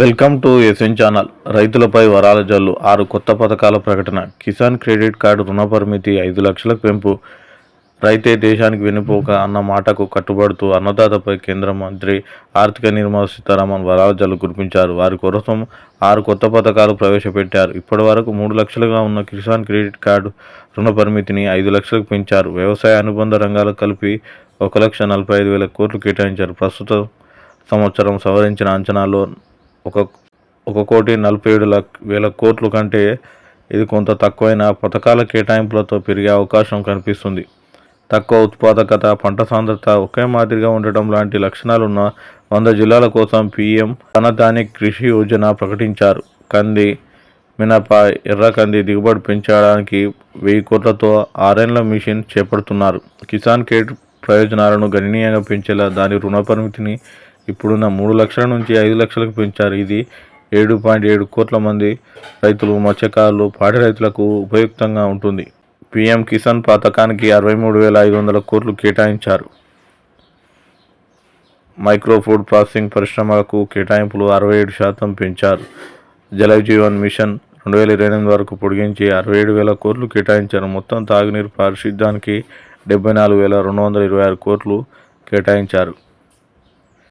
Welcome to SN channel. రైతులపై వరాల జల్లు. ఆరు కొత్త పథకాల ప్రకటన. కిసాన్ క్రెడిట్ కార్డు రుణ పరిమితి ఐదు లక్షలకు పెంపు. రైతే దేశానికి వెనుపోక అన్న మాటకు కట్టుబడుతూ అన్నదాతపై కేంద్ర మంత్రి ఆర్థిక నిర్మలా సీతారామన్ వరాల జల్లు కురిపించారు. వారి కోసం ఆరు కొత్త పథకాలు ప్రవేశపెట్టారు. ఇప్పటి వరకు మూడు లక్షలుగా ఉన్న కిసాన్ క్రెడిట్ కార్డు రుణ పరిమితిని ఐదు లక్షలకు పెంచారు. వ్యవసాయ అనుబంధ రంగాలకు కలిపి ఒక లక్ష నలభై ఐదు వేల కోట్లు కేటాయించారు. ప్రస్తుత సంవత్సరం సవరించిన అంచనాలో ఒక ఒక కోటి నలభై ఏడు లక్ వేల కోట్ల కంటే ఇది కొంత తక్కువైన పథకాల కేటాయింపులతో పెరిగే అవకాశం కనిపిస్తుంది. తక్కువ ఉత్పాదకత పంట సాంద్రత ఒకే మాదిరిగా ఉండటం లాంటి లక్షణాలున్న వంద జిల్లాల కోసం పీఎం ధనధాన్య కృషి యోజన ప్రకటించారు. కంది మినప ఎర్ర కంది దిగుబడి పెంచడానికి వెయ్యి కోట్లతో ఆరేళ్ళ మిషన్ చేపడుతున్నారు. కిసాన్ క్రెడిట్ ప్రయోజనాలను గణనీయంగా పెంచేలా దాని రుణ పరిమితిని ఇప్పుడున్న మూడు లక్షల నుంచి ఐదు లక్షలకు పెంచారు. ఇది ఏడు పాయింట్ ఏడు కోట్ల మంది రైతులు మత్స్యకారులు పాడి రైతులకు ఉపయుక్తంగా ఉంటుంది. పిఎం కిసాన్ పథకానికి అరవై మూడు వేల ఐదు వందల కోట్లు కేటాయించారు. మైక్రో ఫుడ్ ప్రాసెసింగ్ పరిశ్రమలకు కేటాయింపులు అరవై ఏడు శాతం పెంచారు. జల జీవన్ మిషన్ రెండు వేల ఇరవై ఎనిమిది వరకు పొడిగించి అరవై ఏడు వేల కోట్లు కేటాయించారు. మొత్తం తాగునీరు పారిశుద్ధ్యానికి డెబ్బై నాలుగు వేల రెండు వందల ఇరవై ఆరు కోట్లు కేటాయించారు.